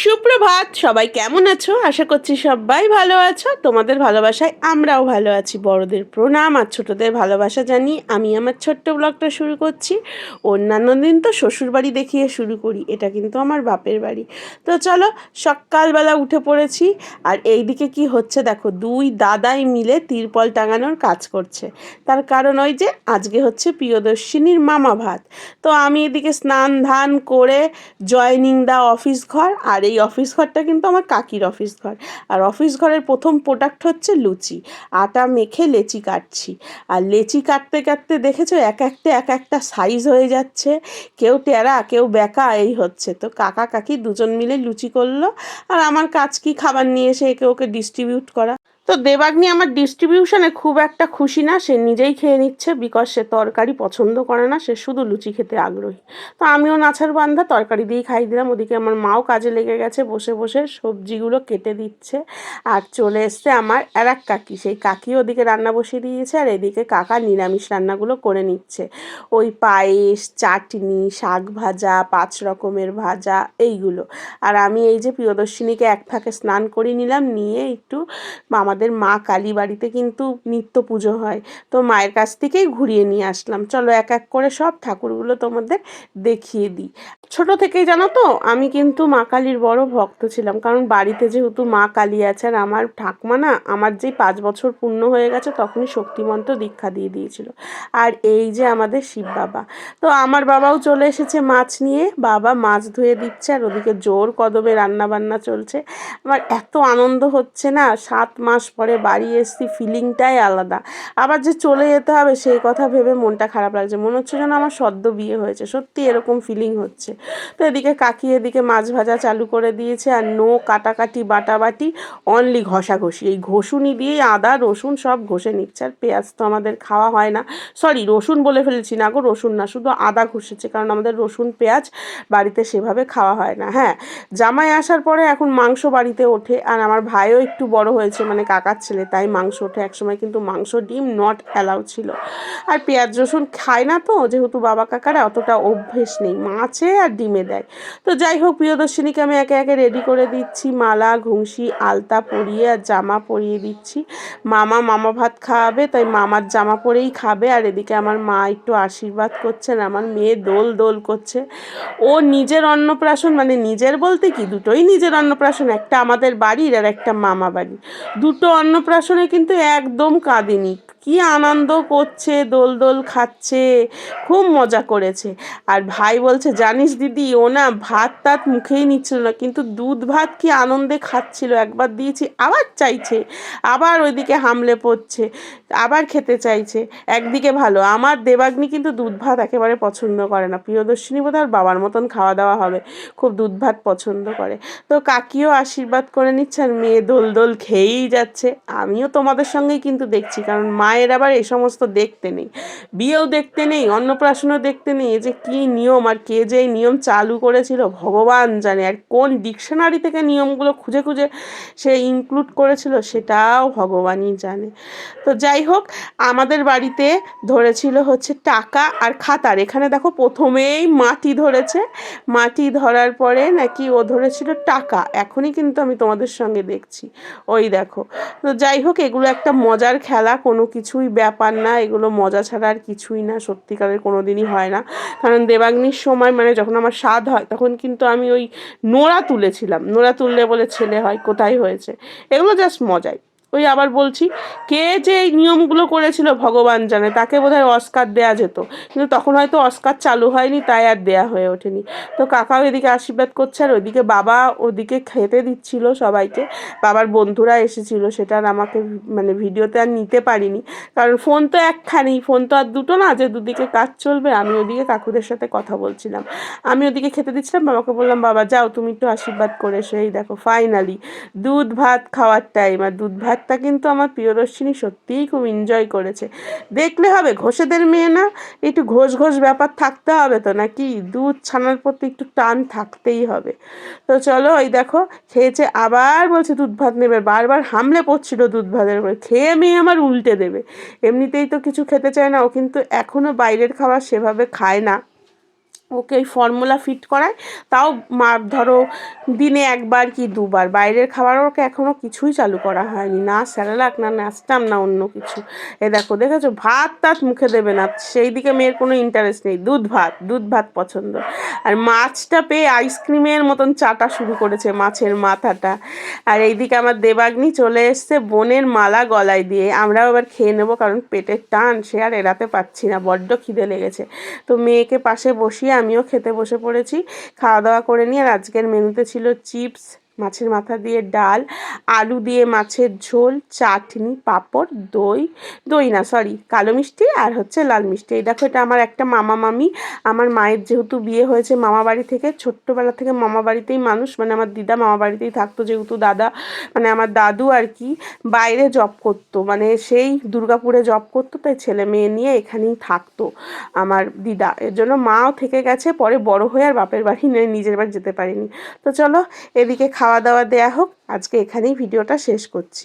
সুপ্রভাত, সবাই কেমন আছো? আশা করছি সবাই ভালো আছো। তোমাদের ভালোবাসায় আমরাও ভালো আছি। বড়দের প্রণাম আর ছোটদের ভালোবাসা জানি আমি আমার ছোট্ট ব্লগটা শুরু করছি। অন্যান্য দিন তো শ্বশুর বাড়ি দেখিয়ে শুরু করি, এটা কিন্তু আমার বাপের বাড়ি। তো চলো, সকালবেলা উঠে পড়েছি আর এইদিকে কি হচ্ছে দেখো, দুই দাদাই মিলে তিরপল টাঙানোর কাজ করছে। তার কারণ ওই যে আজকে হচ্ছে প্রিয়দর্শিনীর মামা ভাত তো আমি এদিকে স্নান ধান করে জয়নিং দা অফিস ঘর আর এই অফিস ঘরটা কিন্তু আমার কাকির অফিস ঘর। আর অফিস ঘরের প্রথম প্রোডাক্ট হচ্ছে লুচি। আটা মেখে লেচি কাটছি। আর লেচি কাটতে কাটতে দেখেছ এক একটা এক একটা সাইজ হয়ে যাচ্ছে। কেউ টেরা, কেউ বেকা, এই হচ্ছে। তো কাকা, কাকি দুজন মিলে লুচি করল। আর আমার কাজ কি? খাবার নিয়ে এসে একে ওকে ডিস্ট্রিবিউট করা। তো দেবাগ্নি আমার ডিস্ট্রিবিউশনে খুব একটা খুশি না। সে নিজেই খেয়ে নিচ্ছে বিকজ সে তরকারি পছন্দ করে না। সে শুধু লুচি খেতে আগ্রহী। তো আমিও নাছার বান্ধা তরকারি দিয়েই খাই দিলাম। ওদিকে আমার মাও কাজে লেগে গেছে, বসে বসে সবজিগুলো কেটে দিচ্ছে। আর চলে এসছে আমার আর এক কাকি। সেই কাকি ওদিকে রান্না বসিয়ে দিয়েছে আর এদিকে কাকা নিরামিষ রান্নাগুলো করে নিচ্ছে। ওই পায়েস, চাটনি, শাক ভাজা, পাঁচ রকমের ভাজা, এইগুলো। আর আমি এই যে প্রিয়দর্শিনীকে এক ফাঁকে স্নান করিয়ে নিলাম, নিয়ে একটু আমাদের মা কালী বাড়িতে কিন্তু নিত্য পুজো হয়। তো মায়ের কাছ থেকেই ঘুরিয়ে নিয়ে আসলাম। চলো এক এক করে সব ঠাকুরগুলো তোমাদের দেখিয়ে দিই। ছোট থেকেই জানো তো, আমি কিন্তু মা কালীর বড় ভক্ত ছিলাম। কারণ বাড়িতে যেহেতু মা কালী আছে আর আমার ঠাকমা না, আমার যেই পাঁচ বছর পূর্ণ হয়ে গেছে তখনই শক্তিমন্ত্র দীক্ষা দিয়ে দিয়েছিল। আর এই যে আমাদের শিব বাবা। তো আমার বাবাও চলে এসেছে মাছ নিয়ে। বাবা মাছ ধুয়ে দিচ্ছে আর ওদিকে জোর কদমে রান্না বান্না চলছে। আমার এত আনন্দ হচ্ছে না, সাত মাস পরে বাড়ি এসছি ফিলিংটাই আলাদা। আবার যে চলে যেতে হবে, সেই কথা ভেবে মনটা খারাপ লাগছে। মনে হচ্ছে যেন আমার সদ্য বিয়ে হয়েছে। সত্যি এরকম ফিলিং হচ্ছে। তো এদিকে কাকি এদিকে মাছ ভাজা চালু করে দিয়েছে আর নো কাটাকাটি, বাটাবাটি অনলি ঘষাঘষি। এই ঘষুনি দিয়েই আদা, রসুন সব ঘষে নিচ্ছে। আর পেঁয়াজ তো আমাদের খাওয়া হয় না। সরি রসুন বলে ফেলেছি না গো, রসুন না। শুধু আদা ঘষেছে, কারণ আমাদের রসুন, পেঁয়াজ বাড়িতে সেভাবে খাওয়া হয় না। হ্যাঁ জামাই আসার পরে এখন মাংস বাড়িতে ওঠে। আর আমার ভাইও একটু বড় হয়েছে মানে কাকার ছেলে, তাই মাংস ওঠে। একসময় কিন্তু মাংস, ডিম নট অ্যালাউ ছিল। আর পেঁয়াজ রসুন খায় না তো, যেহেতু বাবা কাকারা অতটা অভ্যেস নেই, মাছে আর ডিমে দেয়। তো যাই হোক, প্রিয়দর্শিনীকে আমি একে একে রেডি করে দিচ্ছি। মালা, ঘুংসি, আলতা পরিয়ে আর জামা পরিয়ে দিচ্ছি। মামা মামা ভাত খাওয়াবে তাই মামার জামা পরেই খাবে। আর এদিকে আমার মা একটু আশীর্বাদ করছেন আমার মেয়ে দোল দোল করছে। ও নিজের অন্নপ্রাশন মানে নিজের বলতে কি, দুটোই নিজের অন্নপ্রাশন, একটা আমাদের বাড়ির আর একটা মামা বাড়ি দুটো অন্নপ্রাশনে কিন্তু একদম কাঁদেনি। কি আনন্দ করছে, দোল দোল খাচ্ছে, খুব মজা করেছে। আর ভাই বলছে, জানিস দিদি, ও না ভাত টাত মুখেই নিচ্ছিল না, কিন্তু দুধ ভাত কি আনন্দে খাচ্ছিল। একবার দিয়েছি, আবার চাইছে, আবার ওইদিকে হামলে পড়ছে, আবার খেতে চাইছে। একদিকে ভালো, আমার দেবাগ্নি কিন্তু দুধ ভাত একেবারে পছন্দ করে না। প্রিয়দর্শিনী বোধ আর বাবার মতন খাওয়া দাওয়া হবে, খুব দুধ ভাত পছন্দ করে। তো কাকিও আশীর্বাদ করে নিচ্ছে, আর মেয়ে দোল দোল খেয়েই যাচ্ছে। আমিও তোমাদের সঙ্গেই কিন্তু দেখছি, কারণ মায়ের আবার এই সমস্ত দেখতে নেই। বিয়েও দেখতে নেই, অন্নপ্রাশনও দেখতে নেই। যে কী নিয়ম আর কে যে এই নিয়ম চালু করেছিল ভগবান জানে। আর কোন ডিকশনারি থেকে নিয়মগুলো খুঁজে খুঁজে সে ইনক্লুড করেছিল সেটাও ভগবানই জানে। তো যাই হোক, আমাদের বাড়িতে ধরেছিল হচ্ছে টাকা আর খাতার। এখানে দেখো প্রথমেই মাটি ধরেছে। মাটি ধরার পরে নাকি ও ধরেছিল টাকা। এখনই কিন্তু আমি তোমাদের সঙ্গে দেখছি। ওই দেখো। তো যাই হোক, এগুলো একটা মজার খেলা, কোনো কিছুই ব্যাপার না, এগুলো মজা ছাড়া আর কিছুই না, সত্যিকারের কোনো দিনই হয় না। কারণ দেবাগ্নির সময় মানে যখন আমার স্বাদ হয়, তখন কিন্তু আমি ওই নোড়া তুলেছিলাম। নোড়া তুললে বলে ছেলে হয়, কোথায় হয়েছে? এগুলো জাস্ট মজাই। ওই আবার বলছি, কে যে এই নিয়মগুলো করেছিল ভগবান জানে, তাকে বোধহয় অস্কার দেয়া যেত। কিন্তু তখন হয়তো অস্কার চালু হয়নি, তাই আর দেয়া হয়ে ওঠেনি। তো কাকাও এদিকে আশীর্বাদ করছে, আর ওইদিকে বাবা ওদিকে খেতে দিচ্ছিল সবাইকে। বাবার বন্ধুরা এসেছিল, সেটা আর আমাকে মানে ভিডিওতে আর নিতে পারিনি। কারণ ফোন তো একখানেই ফোন তো আর দুটো না, যে দুদিকে কাজ চলবে, আমি ওদিকে কাকুদের সাথে কথা বলছিলাম। আমি ওদিকে খেতে দিচ্ছিলাম, বাবাকে বললাম, বাবা, যাও, তুমি একটু আশীর্বাদ করে এসো। এই দেখো ফাইনালি দুধ ভাত খাওয়ার টাইম আর দুধ ভাতটা কিন্তু আমার প্রিয়দর্শিনী সত্যিই খুব এনজয় করেছে। দেখলে হবে, ঘোষেদের মেয়ে না? একটু ঘোষ ঘোষ ব্যাপার থাকতে হবে তো নাকি? দুধ ছানার প্রতি একটু টান থাকতেই হবে। তো চলো ওই দেখো, খেয়েছে আবার বলছে দুধ ভাত নেবে, বারবার হামলে পড়ছিল দুধ ভাতের উপরে। খেয়ে মেয়ে আমার উল্টে দেবে। এমনিতেই তো কিছু খেতে চায় না, ও কিন্তু এখনও বাইরের খাবার সেভাবে খায় না। ওকে ওই ফর্মুলা ফিট করায়, তাও মা, ধরো দিনে একবার কি দুবার। বাইরের খাবার ওকে এখনও কিছুই চালু করা হয়নি। না স্যারেলাক না নাস্তাম, না অন্য কিছু। এ দেখো, দেখেছ? ভাত টাত মুখে দেবে না। সেই দিকে মেয়ের কোনো ইন্টারেস্ট নেই। দুধ ভাত দুধ ভাত পছন্দ। আর মাছটা পেয়ে আইসক্রিমের মতন চাটা শুরু করেছে মাছের মাথাটা। আর এইদিকে আমার দেবাগ্নি চলে এসছে বোনের মালা গলায় দিয়ে। আমরাও এবার খেয়ে নেব, কারণ পেটের টান। সে আর এড়াতে পারছি না। বড্ড খিদে লেগেছে। তো মেয়েকে পাশে বসিয়ে আমিও খেতে বসে পড়েছি। খাওয়া দাওয়া করে নিয়ে আর আজকের মেনুতে ছিল চিপস মাছের মাথা দিয়ে ডাল, আলু দিয়ে মাছের ঝোল, চাটনি, পাঁপড়, দই দই না সরি কালো মিষ্টি আর হচ্ছে লাল মিষ্টি। এই দেখো এটা আমার একটা মামা মামি। আমার মায়ের যেহেতু বিয়ে হয়েছে মামা বাড়ি থেকে, ছোট্টবেলা থেকে মামা বাড়িতেই মানুষ। মানে আমার দিদা মামা বাড়িতেই থাকতো, যেহেতু দাদা মানে আমার দাদু আর কি বাইরে জব করতো। মানে সেই দুর্গাপুরে জব করতো, তাই ছেলে মেয়ে নিয়ে এখানেই থাকতো আমার দিদা। এর জন্য মাও থেকে গেছে, পরে বড় হয়ে আর বাপের বাড়ি নিয়ে নিজের বাড়ি যেতে পারিনি। তো চলো, এদিকে খাওয়া দাওয়া দেয়া হোক আজকে এখানেই ভিডিওটা শেষ করছি।